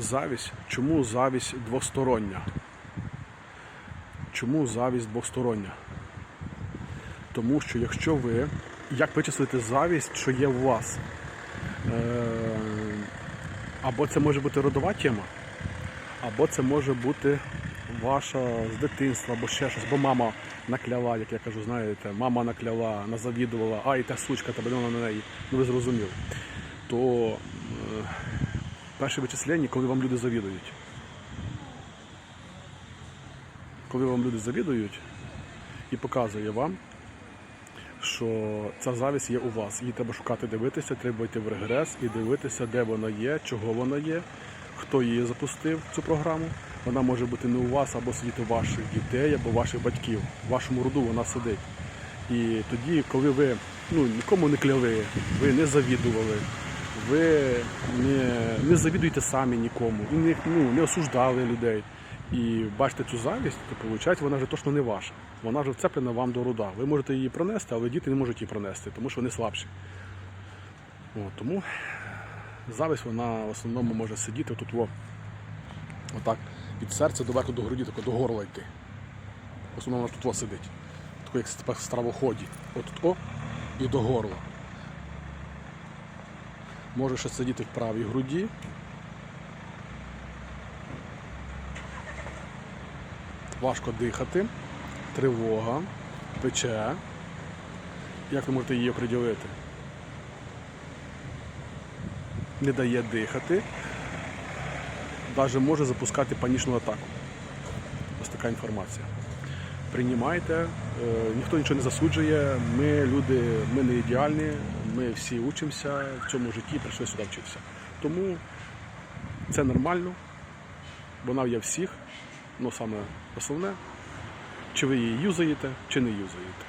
Завість. Чому завість двостороння? Чому завість двостороння? Тому що якщо ви, як вичислити завість, що є у вас? Е, або це може бути родова тема, або це може бути ваша з дитинства, або ще щось, бо мама накляла, як я кажу, знаєте, мама накляла, назавідувала, ай, та сучка, та подумала на неї. Ну ви зрозуміли. То е, перше вичислення, коли вам люди завідують. Коли вам люди завідують і показує вам, що ця завість є у вас. Її треба шукати, дивитися, треба йти в регрес і дивитися, де вона є, чого вона є, хто її запустив, цю програму. Вона може бути не у вас або світи ваших дітей, або ваших батьків. В вашому роду вона сидить. І тоді, коли ви ну, нікому не кляли, ви не завідували, ви не, не завідуєте самі нікому і не, ну, не осуждали людей. І бачите цю завість, то виходить, вона вже точно не ваша. Вона вже вцеплена вам до руда. Ви можете її пронести, але діти не можуть її пронести, тому що вони слабші. От, тому завість вона в основному може сидіти тут, во, отак, від серця до верху до груді, тако до горла йти. В основному вона тут во сидить. Тако як в стравоході. От тут о і до горла. Може ще сидіти в правій груді. Важко дихати, тривога, пече. Як ви можете її оприділити? Не дає дихати, навіть може запускати панічну атаку. Ось така інформація. Приймайте, е, ніхто нічого не засуджує. Ми люди, ми не ідеальні, ми всі учимося в цьому житті, прийшли сюди вчитися. Тому це нормально, вона є всіх, але саме основне, чи ви її юзаєте, чи не юзаєте.